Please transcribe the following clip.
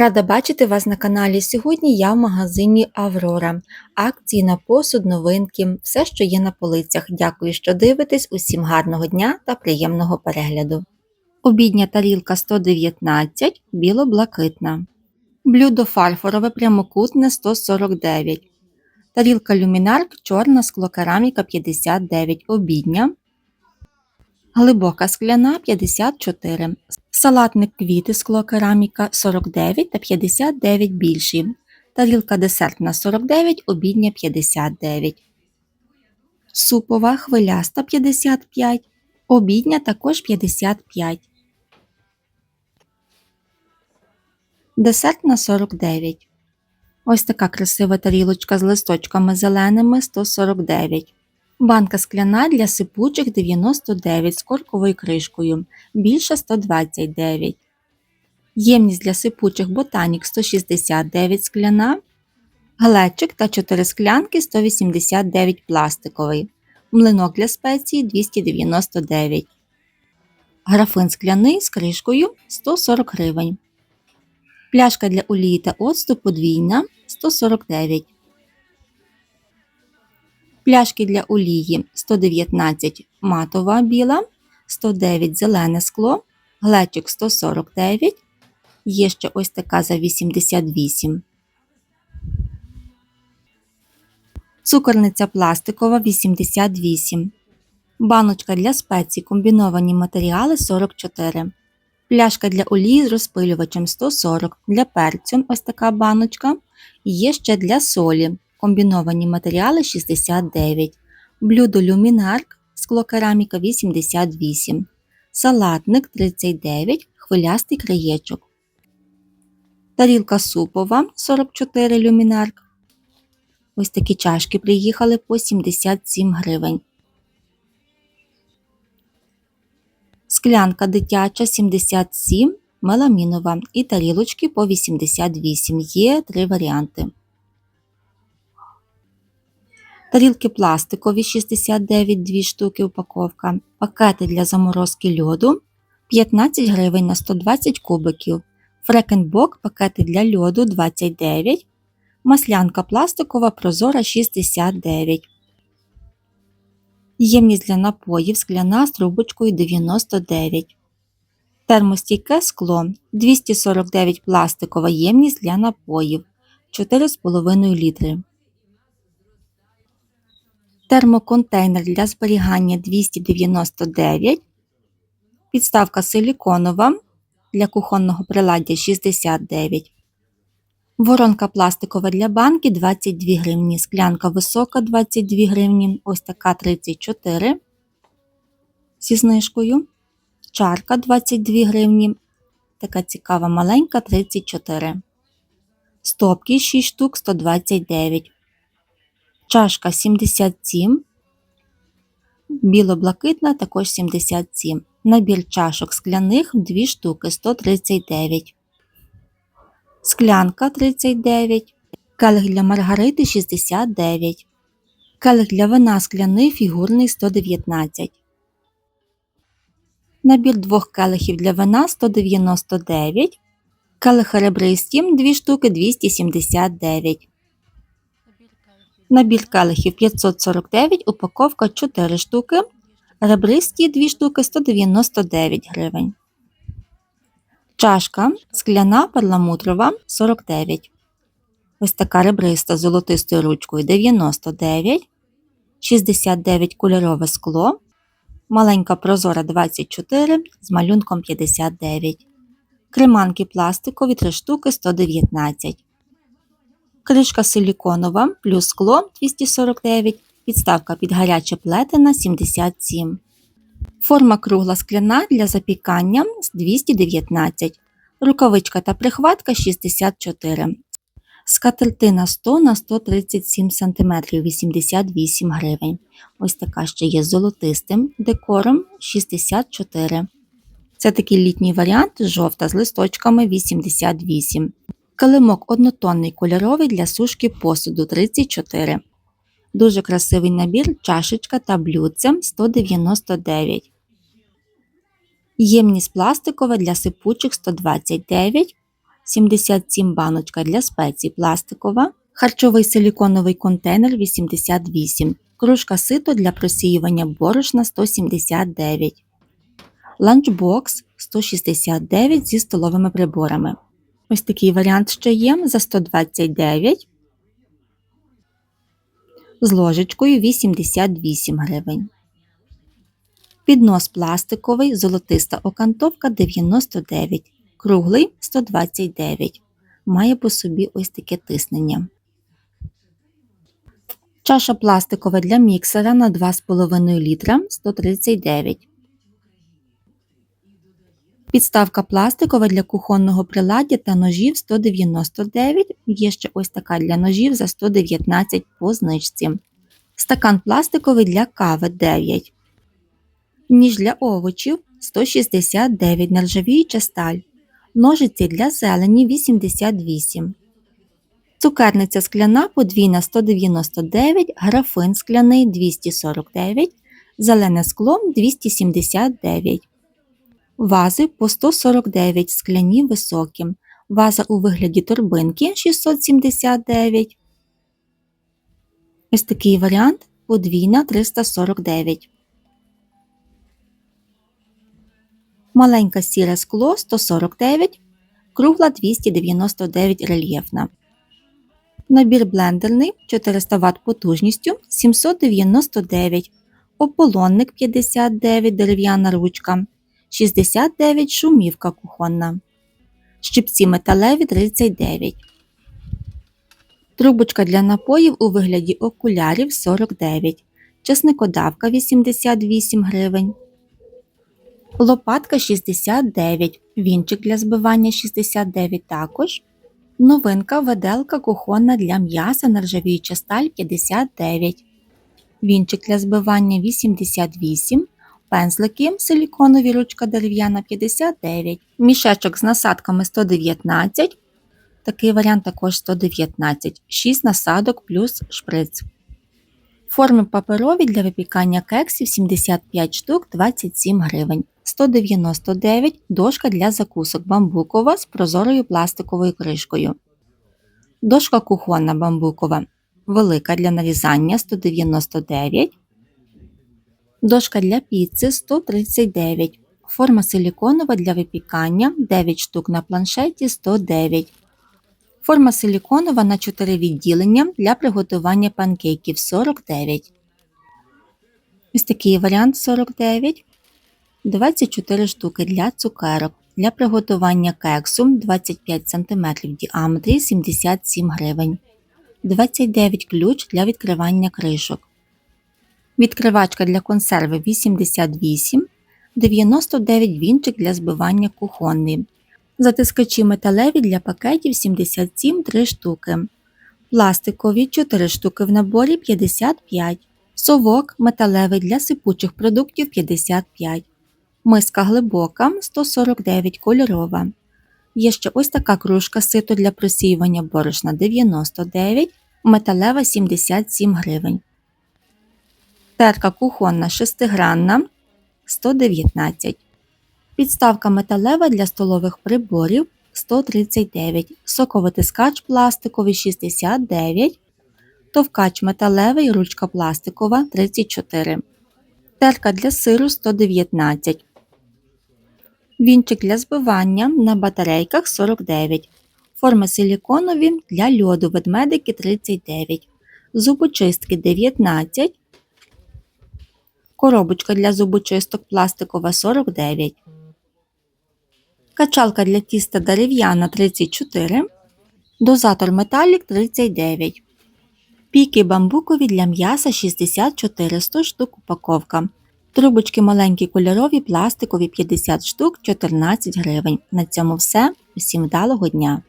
Рада бачити вас на каналі. Сьогодні я в магазині Аврора. Акції на посуд, новинки, все, що є на полицях. Дякую, що дивитесь. Усім гарного дня та приємного перегляду. Обідня тарілка 119, біло-блакитна. Блюдо фарфорове прямокутне 149. Тарілка люмінарк чорна склокераміка 59, обідня. Глибока скляна 54. Салатник квіти склокераміка 49 та 59 більші. Тарілка десертна 49, обідня 59. Супова хвиляста 55. Обідня також 55. Десертна 49. Ось така красива тарілочка з листочками зеленими 149. Банка скляна для сипучих 99 з корковою кришкою, більша 129. Ємність для сипучих ботанік 169 скляна. Глечик та 4 склянки 189 пластиковий. Млинок для спеції 299. Графин скляний з кришкою 140 гривень. Пляшка для олії та оцту подвійна 149. Пляшки для олії 119 матова біла, 109 зелене скло, глечик 149. Є ще ось така за 88. Цукорниця пластикова 88. Баночка для спецій комбіновані матеріали 44. Пляшка для олії з розпилювачем 140. Для перцю ось така баночка. Є ще для солі. Комбіновані матеріали 69. Блюдо люмінарк склокераміка 88. Салатник 39. Хвилястий краєчок. Тарілка супова 44 люмінарк. Ось такі чашки приїхали по 77 гривень. Склянка дитяча 77 меламінова і тарілочки по 88. Є три варіанти. Тарілки пластикові 69 2 штуки упаковка. Пакети для заморозки льоду 15 гривень на 120 кубиків. Фрекенбок пакети для льоду 29. Маслянка пластикова прозора 69. Ємність для напоїв скляна з трубочкою 99. Термостійке скло 249 пластикова ємність для напоїв 4,5 літри. Термоконтейнер для зберігання 299. Підставка силіконова для кухонного приладдя 69. Воронка пластикова для банки 22 гривні. Склянка висока 22 гривні. Ось така 34 зі знижкою. Чарка 22 гривні. Така цікава маленька 34. Стопки 6 штук 129. Чашка 77. Біло-блакитна також 77. Набір чашок скляних 2 штуки 139. Склянка 39. Келих для маргарити 69. Келих для вина скляний фігурний 119. Набір двох келихів для вина 199. Келихи ребристі 2 штуки 279. Набір келихів 549, упаковка 4 штуки. Ребристі 2 штуки 199 гривень. Чашка скляна перламутрова 49. Ось така ребриста з золотистою ручкою 99. 69 кольорове скло. Маленька прозора 24 з малюнком 59. Креманки пластикові 3 штуки 119. Кришка силіконова плюс скло 249, підставка під гаряче плетена 77. Форма кругла скляна для запікання 219. Рукавичка та прихватка 64. Скатертина 100 на 137 см 88 гривень. Ось така ще є з золотистим декором 64. Це такий літній варіант жовта з листочками 88. Килимок однотонний кольоровий для сушки посуду 34. Дуже красивий набір чашечка та блюдце 199. Ємність пластикова для сипучих 129. 77 баночка для спецій пластикова, харчовий силіконовий контейнер 88, кружка сито для просіювання борошна 179, ланчбокс 169 зі столовими приборами. Ось такий варіант ще є за 129 з ложечкою 88 гривень. Піднос пластиковий, золотиста окантовка 99, круглий 129. Має по собі ось таке тиснення. Чаша пластикова для міксера на 2,5 літра 139. Підставка пластикова для кухонного приладдя та ножів 199. Є ще ось така для ножів за 119 по знижці. Стакан пластиковий для кави 9. Ніж для овочів 169 нержавіюча сталь. Ножиці для зелені 88. Цукерниця скляна подвійна 199, графин скляний 249, зелене скло 279. Вази по 149 скляні високі. Ваза у вигляді торбинки 679. Ось такий варіант подвійна 349. Маленьке сіре скло 149, кругла 299 рельєфна. Набір блендерний 400 Вт потужністю 799, ополонник 59 дерев'яна ручка, 69 шумівка кухонна, щипці металеві 39. Трубочка для напоїв у вигляді окулярів 49, чесникодавка 88 гривень. Лопатка 69, вінчик для збивання 69 також. Новинка веделка кухонна для м'яса нержавіюча сталь 59. Вінчик для збивання 88. Пензлики силіконові ручка дерев'яна 59. Мішечок з насадками 119. Такий варіант також 119. 6 насадок плюс шприц. Форми паперові для випікання кексів 75 штук 27 гривень. 199 дошка для закусок бамбукова з прозорою пластиковою кришкою. Дошка кухонна бамбукова велика для нарізання 199. Дошка для піци 139. Форма силіконова для випікання 9 штук на планшеті 109. Форма силіконова на 4 відділення для приготування панкейків 49. Ось такий варіант 49. 24 штуки для цукерок. Для приготування кексу 25 см в діаметрі 77 гривень. 29 ключ для відкривання кришок. Відкривачка для консерви 88, 99 вінчик для збивання кухонний. Затискачі металеві для пакетів 77 3 штуки. Пластикові 4 штуки в наборі 55. Совок металевий для сипучих продуктів 55. Миска глибока 149 кольорова. Є ще ось така кружка сито для просіювання борошна 99, металева 77 гривень. Терка кухонна шестигранна 119. Підставка металева для столових приборів 139, соковитискач пластиковий 69, товкач металевий, ручка пластикова 34, терка для сиру 119, вінчик для збивання на батарейках 49, форми силіконові для льоду ведмедики 39, зубочистки 19, коробочка для зубочисток пластикова 49. Качалка для тіста дерев'яна 34, дозатор металік 39, піки бамбукові для м'яса 64 100 штук упаковка. Трубочки маленькі кольорові, пластикові 50 штук 14 гривень. На цьому все. Усім вдалого дня!